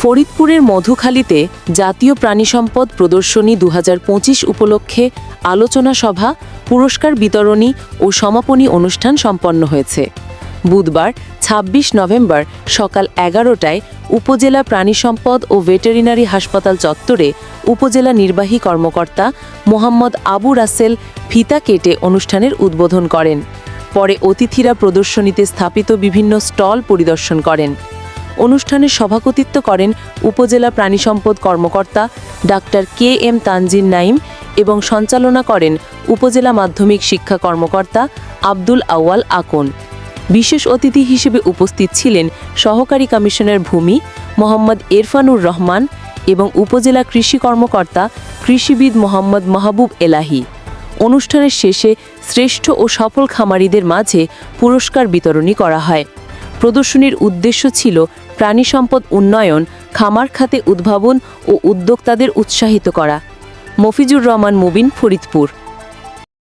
ফরিদপুরের মধুখালীতে জাতীয় প্রাণিসম্পদ প্রদর্শনী দু হাজার পঁচিশ উপলক্ষে আলোচনা সভা, পুরস্কার বিতরণী ও সমাপনী অনুষ্ঠান সম্পন্ন হয়েছে। বুধবার ২৬ নভেম্বর সকাল এগারোটায় উপজেলা প্রাণিসম্পদ ও ভেটেরিনারি হাসপাতাল চত্বরে উপজেলা নির্বাহী কর্মকর্তা মোহাম্মদ আবু রাসেল ফিতা কেটে অনুষ্ঠানের উদ্বোধন করেন। পরে অতিথিরা প্রদর্শনীতে স্থাপিত বিভিন্ন স্টল পরিদর্শন করেন। অনুষ্ঠানে সভাপতিত্ব করেন উপজেলা প্রাণিসম্পদ কর্মকর্তা doctor K M Tanzin Naim এবং সঞ্চালনা করেন উপজেলা মাধ্যমিক শিক্ষা কর্মকর্তা আব্দুল আওয়াল আকন। বিশেষ অতিথি হিসেবে উপস্থিত ছিলেন সহকারী কমিশনার ভূমি মোহাম্মদ এরফানুর রহমান এবং উপজেলা কৃষি কর্মকর্তা কৃষিবিদ মোহাম্মদ মাহবুব এলাহি। অনুষ্ঠানের শেষে শ্রেষ্ঠ ও সফল খামারিদের মাঝে পুরস্কার বিতরণী করা হয়। প্রদর্শনীর উদ্দেশ্য ছিল প্রাণী সম্পদ উন্নয়ন, খামার খাতে উদ্ভাবন ও উদ্যোক্তাদের উৎসাহিত করা। মফিজুর রহমান, মুবিন, ফরিদপুর।